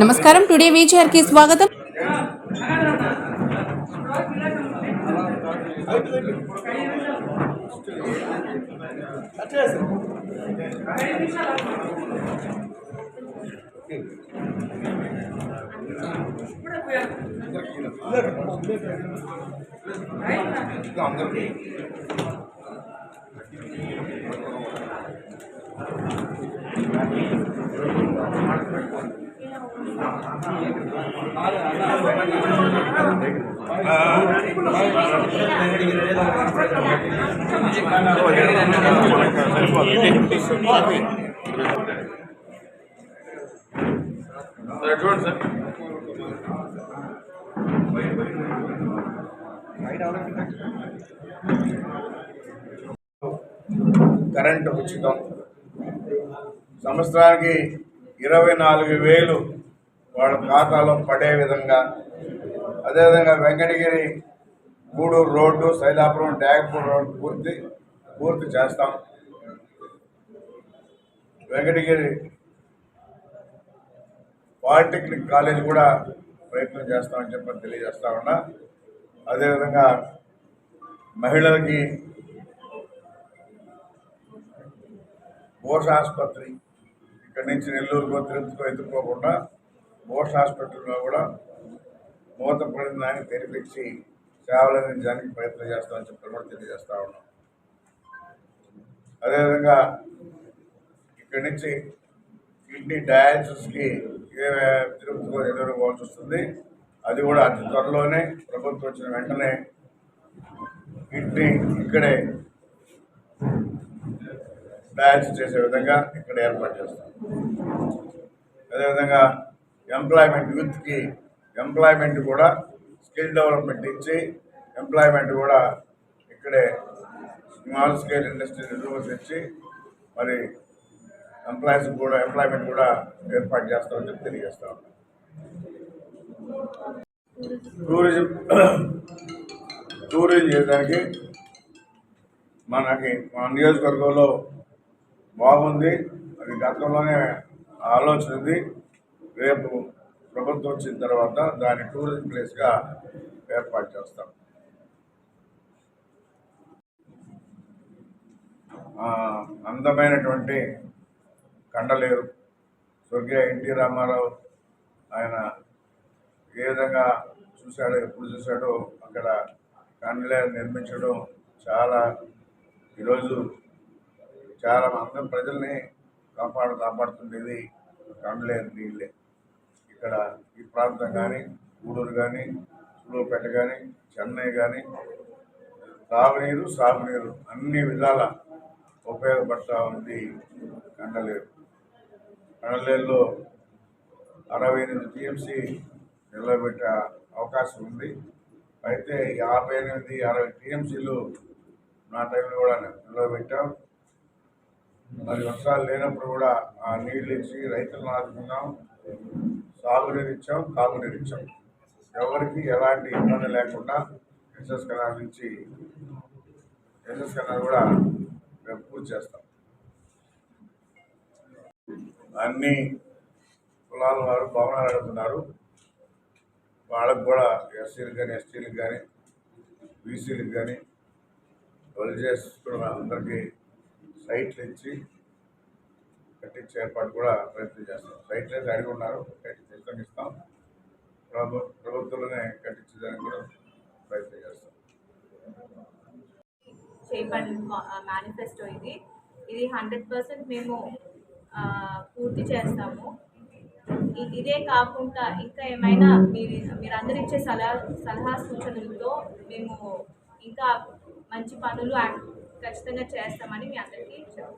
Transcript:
నమస్కారం today feature కి స్వాగతం చూడండి సార్ కరెంటు ఉచితం. సంవత్సరానికి ఇరవై నాలుగు వేలు వాళ్ళ ఖాతాలో పడే విధంగా. అదేవిధంగా వెంకటగిరి గూడూరు రోడ్డు సైలాపురం ట్యాగపూర్ రోడ్డు పూర్తి పూర్తి చేస్తాం. వెంకటగిరి పాలిటెక్నిక్ కాలేజ్ కూడా ప్రయత్నం చేస్తామని చెప్పని తెలియజేస్తా ఉన్నా. అదేవిధంగా మహిళలకి బోష్ ఆసుపత్రి ఇక్కడి నుంచి నెల్లూరుకో తిరుపతికో ఎదుర్కోకుండా బోష్ హాస్పిటల్లో కూడా మూత దాన్ని తెరిపించి సేవలు అందించడానికి ప్రయత్నం చేస్తామని చెప్పి కూడా తెలియజేస్తూ ఉన్నాం. అదేవిధంగా ఇక్కడి నుంచి కిడ్నీ డయాలసిస్కి ఏ తిరుపతిలో ఎదురు పోవాల్సి వస్తుంది. అది కూడా అతి త్వరలోనే ప్రభుత్వం వచ్చిన వెంటనే కిడ్నీ ఇక్కడే డయాలసిస్ చేసే విధంగా ఇక్కడ ఏర్పాటు చేస్తాం. అదేవిధంగా ఎంప్లాయ్మెంట్ యూత్కి ఎంప్లాయ్మెంట్ కూడా స్కిల్ డెవలప్మెంట్ ఇచ్చి ఎంప్లాయ్మెంట్ కూడా ఇక్కడే స్మాల్ స్కేల్ ఇండస్ట్రీ నిర్వహించి మరి ఎంప్లాయీస్ కూడా ఎంప్లాయ్మెంట్ కూడా ఏర్పాటు చేస్తామని చెప్పి తెలియజేస్తా ఉన్నాం. టూరిజం టూరిజం చేయడానికి మనకి మన నియోజకవర్గంలో బాగుంది అది గతంలోనే ఆలోచన ఉంది. రేపు ప్రభుత్వం వచ్చిన తర్వాత దాన్ని టూరిజం ప్లేస్గా ఏర్పాటు చేస్తాం. అందమైనటువంటి కండలేరు స్వర్గీయ ఎన్టీ రామారావు ఆయన ఏ విధంగా చూశాడో ఎప్పుడు చూశాడో అక్కడ కండలేరు నిర్మించడం చాలా ఈరోజు చాలా అందరం ప్రజల్ని కాపాడు కాపాడుతుండేది కండలేరు నీళ్ళే. ఇక్కడ ఈ ప్రాంతం కానీ గూడూరు కానీ సూలూరుపేట కానీ చెన్నై కానీ తాగునీరు సాగునీరు అన్ని విధాల ఉపయోగపడతా ఉంది. కండలేరు. కండలేరులో అరవై ఎనిమిది టీఎంసీ నిలబెట్టే అవకాశం ఉంది. అయితే యాభై ఎనిమిది అరవై టీఎంసీలు నా టైంలో కూడా నిలబెట్టాం. మరి వర్షాలు లేనప్పుడు కూడా ఆ నీళ్ళు ఇచ్చి రైతులను ఆదుకున్నాం. సాగునీరు ఇచ్చాం ఎవరికి ఎలాంటి ఇబ్బంది లేకుండా ఎస్ఎస్ కెనాల్ నుంచి ఎస్ఎస్ కెనాల్ కూడా మేము పూర్తి చేస్తాం. అన్ని కులాల వారు భవనాలు అడుగుతున్నారు. వాళ్ళకు కూడా ఎస్సీలకు కానీ ఎస్టీలకు కానీ బీసీలకు కానీ పని చేసుకున్న అందరికీ సైట్లు ఇచ్చి కట్టించే ఏర్పాటు కూడా ప్రయత్నం చేస్తాం. సైట్లు అయితే అడిగి ఉన్నారు. ప్రభుత్వం ఇస్తాం ప్రభు ప్రభుత్వంలోనే కట్టించడానికి కూడా ప్రయత్నం చేస్తాం. చేయబడిన మేనిఫెస్టో ఇది. ఇది హండ్రెడ్ పర్సెంట్ మేము పూర్తి చేస్తాము. ఇదే కాకుండా ఇంకా ఏమైనా మీరు మీరందరూ ఇచ్చే సలహా సలహా సూచనలతో మేము ఇంకా మంచి పనులు ఖచ్చితంగా చేస్తామని మీ అందరికీ చెప్